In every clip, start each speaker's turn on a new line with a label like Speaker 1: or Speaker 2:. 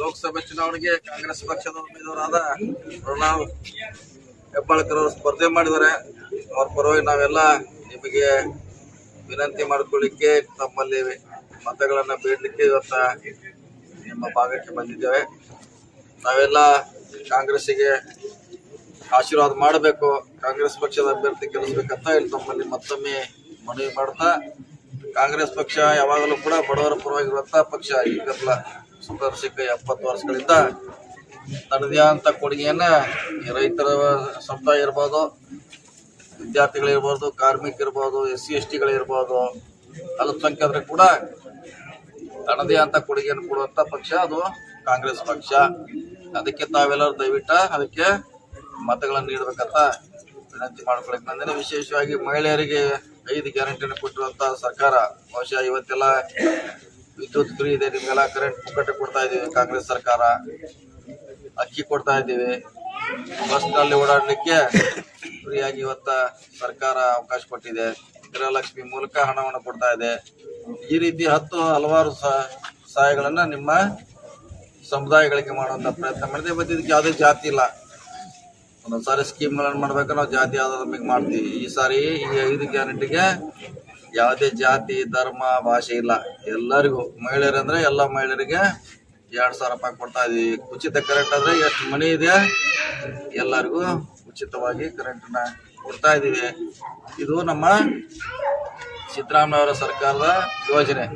Speaker 1: ಲೋಕಸಭೆ ಚುನಾವಣೆಗೆ ಕಾಂಗ್ರೆಸ್ ಪಕ್ಷದ ಉಮೇದುವರಾದ ಪ್ರಣವ್ ಹೆಬ್ಬಾಳ್ಕರ್ ಅವರು ಸ್ಪರ್ಧೆ ಮಾಡಿದ್ದಾರೆ. ಅವ್ರ ಪರವಾಗಿ ನಾವೆಲ್ಲ ನಿಮಗೆ ವಿನಂತಿ ಮಾಡ್ಕೊಳ್ಳಿಕ್ಕೆ ತಮ್ಮಲ್ಲಿ ಮತಗಳನ್ನು ಬೇಡಲಿಕ್ಕೆ ಇವತ್ತ ನಿಮ್ಮ ಭಾಗಕ್ಕೆ ಬಂದಿದ್ದೇವೆ. ನಾವೆಲ್ಲ ಕಾಂಗ್ರೆಸ್ಸಿಗೆ ಆಶೀರ್ವಾದ ಮಾಡಬೇಕು, ಕಾಂಗ್ರೆಸ್ ಪಕ್ಷದ ಅಭ್ಯರ್ಥಿ ಗೆಲ್ಲಿಸ್ಬೇಕಂತ ಇಲ್ಲಿ ತಮ್ಮಲ್ಲಿ ಮತ್ತೊಮ್ಮೆ ಮನವಿ ಮಾಡ್ತಾ, ಕಾಂಗ್ರೆಸ್ ಪಕ್ಷ ಯಾವಾಗಲೂ ಕೂಡ ಬಡವರ ಪರವಾಗಿರುವಂತ ಪಕ್ಷ ಈಗಲ್ಲ ಸುಧಾರಿಸಿಕ ಎಪ್ಪತ್ತು ವರ್ಷಗಳಿಂದ ತನ್ನದೇ ಅಂತ ಕೊಡುಗೆಯನ್ನ ರೈತರ ಸಮುದಾಯ ಇರ್ಬೋದು, ವಿದ್ಯಾರ್ಥಿಗಳಿರ್ಬೋದು, ಕಾರ್ಮಿಕರಿರ್ಬೋದು ಎಸ್ ಸಿ ಎಸ್ ಟಿಗಳಿರ್ಬೋದು ಅಲ್ಪಸಂಖ್ಯಾತರು ಕೂಡ ತನ್ನದೇ ಅಂತ ಕೊಡುಗೆಯನ್ನು ಕೊಡುವಂತ ಪಕ್ಷ ಅದು ಕಾಂಗ್ರೆಸ್ ಪಕ್ಷ. ಅದಕ್ಕೆ ತಾವೆಲ್ಲರೂ ದಯವಿಟ್ಟ ಅದಕ್ಕೆ ಮತಗಳನ್ನು ನೀಡಬೇಕಂತ ವಿನಂತಿ ಮಾಡ್ಕೊಳಕ್ಕೆ ಬಂದೇನೆ ವಿಶೇಷವಾಗಿ ಮಹಿಳೆಯರಿಗೆ ಐದು ಗ್ಯಾರಂಟಿಯನ್ನು ಕೊಟ್ಟಿರುವಂತಹ ಸರ್ಕಾರ. ಬಹುಶಃ ಇವತ್ತೆಲ್ಲ ವಿದ್ಯುತ್ ಫ್ರೀ ಇದೆ ನಿಮ್ಗೆಲ್ಲ ಕರೆಂಟ್ ಪುಕ್ಕಟ್ಟೆ ಕೊಡ್ತಾ ಇದೀವಿ ಕಾಂಗ್ರೆಸ್ ಸರ್ಕಾರ. ಅಕ್ಕಿ ಕೊಡ್ತಾ ಇದ್ದೀವಿ. ಬಸ್ನಲ್ಲಿ ಓಡಾಡ್ಲಿಕ್ಕೆ ಫ್ರೀಯಾಗಿ ಇವತ್ತ ಸರ್ಕಾರ ಅವಕಾಶ ಕೊಟ್ಟಿದೆ. ಗೃಹಲಕ್ಷ್ಮಿ ಮೂಲಕ ಹಣವನ್ನು ಕೊಡ್ತಾ ಇದೆ. ಈ ರೀತಿ ಹತ್ತು ಹಲವಾರು ಸಹಾಯಗಳನ್ನು ನಿಮ್ಮ ಸಮುದಾಯಗಳಿಗೆ ಮಾಡುವಂತ ಪ್ರಯತ್ನ ಮಾಡಿದೆ. ಮತ್ತು ಇದಕ್ಕೆ ಯಾವುದೇ ಜಾತಿ ಇಲ್ಲ. ಒಂದೊಂದು ಸಾರಿ ಸ್ಕೀಮ್ಗಳನ್ನು ಮಾಡ್ಬೇಕು, ನಾವು ಜಾತಿ ಆಧಾರದ ಮೇಲೆ ಮಾಡ್ತೀವಿ. ಈ ಸಾರಿ ಈ ಐದು ಗ್ಯಾರಂಟಿಗೆ ಯಾವುದೇ ಜಾತಿ, ಧರ್ಮ, ಭಾಷೆ ಇಲ್ಲ. ಎಲ್ಲರಿಗೂ ಮಹಿಳೆಯರಂದ್ರೆ ಎಲ್ಲ ಮಹಿಳೆಯರಿಗೆ ಎರಡು ಸಾವಿರ ರೂಪಾಯಿ ಕೊಡ್ತಾ ಇದೀವಿ. ಉಚಿತ ಕರೆಂಟ್ ಅಂದ್ರೆ ಎಷ್ಟು ಮನೆ ಇದೆ? ಎಲ್ಲರಿಗೂ ಉಚಿತವಾಗಿ ಕರೆಂಟನ್ನ ಕೊಡ್ತಾ ಇದೀವಿ. ಇದು ನಮ್ಮ ಸಿದ್ದರಾಮಯ್ಯವರ ಸರ್ಕಾರದ ಯೋಜನೆ.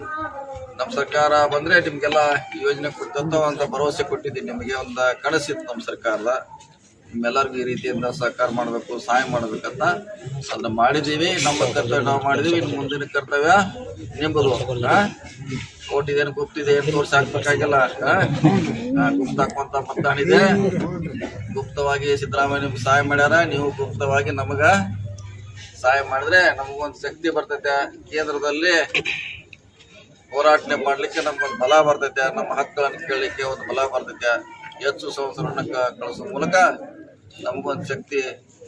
Speaker 1: ನಮ್ಮ ಸರ್ಕಾರ ಬಂದ್ರೆ ನಿಮ್ಗೆಲ್ಲ ಯೋಜನೆ ಕೊಡ್ತಂತ ಒಂದು ಭರವಸೆ ಕೊಟ್ಟಿದ್ದೀನಿ. ನಿಮಗೆ ಒಂದು ಕನಸಿತ್ತು ನಮ್ಮ ಸರ್ಕಾರದ ನಿಮ್ಮೆಲ್ಲರಿಗೂ ಈ ರೀತಿಯಿಂದ ಸಹಕಾರ ಮಾಡಬೇಕು, ಸಹಾಯ ಮಾಡಬೇಕಂತ ಅದನ್ನ ಮಾಡಿದ್ದೀವಿ ನಮ್ಮ ಕರ್ತವ್ಯ ನಾವು ಮಾಡಿದೀವಿ. ಇನ್ನು ಮುಂದಿನ ಕರ್ತವ್ಯ ನಿಂಬುದು ಓಟಿದೇನು ಗುಪ್ತಿದೆ ಏನು ತೋರ್ಸಿ ಹಾಕ್ಬೇಕಾಗಿಲ್ಲ. ಗುಪ್ತ ಹಾಕುವಂತ ಮತದಾನಿದೆ ಗುಪ್ತವಾಗಿ ಸಿದ್ದರಾಮಯ್ಯ ನಿಮ್ಗೆ ಸಹಾಯ ಮಾಡ್ಯಾರ. ನೀವು ಗುಪ್ತವಾಗಿ ನಮಗ ಸಹಾಯ ಮಾಡಿದ್ರೆ ನಮಗೊಂದು ಶಕ್ತಿ ಬರ್ತೈತೆ. ಕೇಂದ್ರದಲ್ಲಿ ಹೋರಾಟ ಮಾಡ್ಲಿಕ್ಕೆ ನಮ್ಗೊಂದು ಬಲ ಬರ್ತೈತೆ. ನಮ್ಮ ಹಕ್ಕುಗಳನ್ನು ಕೇಳಲಿಕ್ಕೆ ಒಂದು ಬಲ ಬರ್ತೈತೆ. ಹೆಚ್ಚು ಸಂವತ್ಸರನ್ನ ಕ- ಕಳಿಸೋ ಮೂಲಕ ನಮಗೊಂದು ಶಕ್ತಿ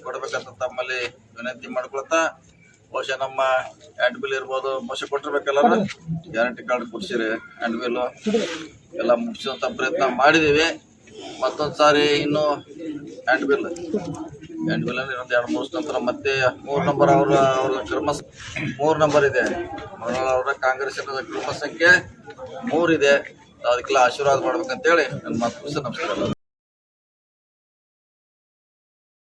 Speaker 1: ಕೊಡಬೇಕಂತ ತಮ್ಮಲ್ಲಿ ವಿನಂತಿ ಮಾಡ್ಕೊಳ್ತಾ, ಬಹುಶಃ ನಮ್ಮ ಹ್ಯಾಂಡ್ ಬಿಲ್ ಇರ್ಬೋದು ಬಹುಶಃ ಕೊಟ್ಟಿರ್ಬೇಕಲ್ಲ ಗ್ಯಾರಂಟಿ ಕಾರ್ಡ್ ಕೊಡ್ಸಿರಿ ಹ್ಯಾಂಡ್ ಬಿಲ್ ಎಲ್ಲ ಮುಗಿಸುವಂತ ಪ್ರಯತ್ನ ಮಾಡಿದೀವಿ. ಮತ್ತೊಂದು ಸಾರಿ ಇನ್ನು ಹ್ಯಾಂಡ್ ಬಿಲ್ ಹ್ಯಾಂಡ್ ಬಿಲ್ ಅಂದ್ರೆ ಇನ್ನೊಂದು ಎರಡು, ಮೂರು ನಂತರ ಮತ್ತೆ ಮೂರು ನಂಬರ್ ಅವರ ಅವರ ಕ್ರಮ ಮೂರು ನಂಬರ್ ಇದೆ. ಅವರ ಕಾಂಗ್ರೆಸ್ಸಿನ ಕ್ರಮ ಸಂಖ್ಯೆ ಮೂರಿದೆ ಅದಕ್ಕೆಲ್ಲ ಆಶೀರ್ವಾದ ಮಾಡ್ಬೇಕಂತೇಳಿ ನನ್ನ ಮಾತು ನಮಸ್ಕಾರ